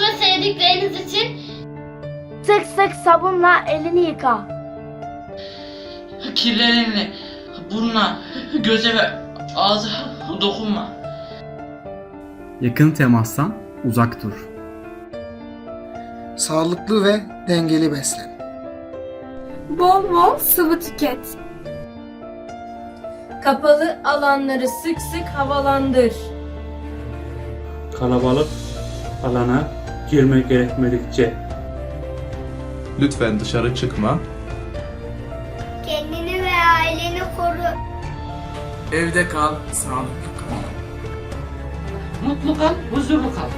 sevdikleriniz için Sık sık sabunla elini yıka. Kirlerini burnuna, göze ve ağza dokunma. Yakın temastan uzak dur. Sağlıklı ve dengeli beslen. Bol bol sıvı tüket. Kapalı alanları sık sık havalandır. Kalabalık alana girme gerekmedikçe Lütfen dışarı çıkma. kendini ve aileni koru. Evde kal, sağlıklı kal. Mutlu kal, huzurlu kal.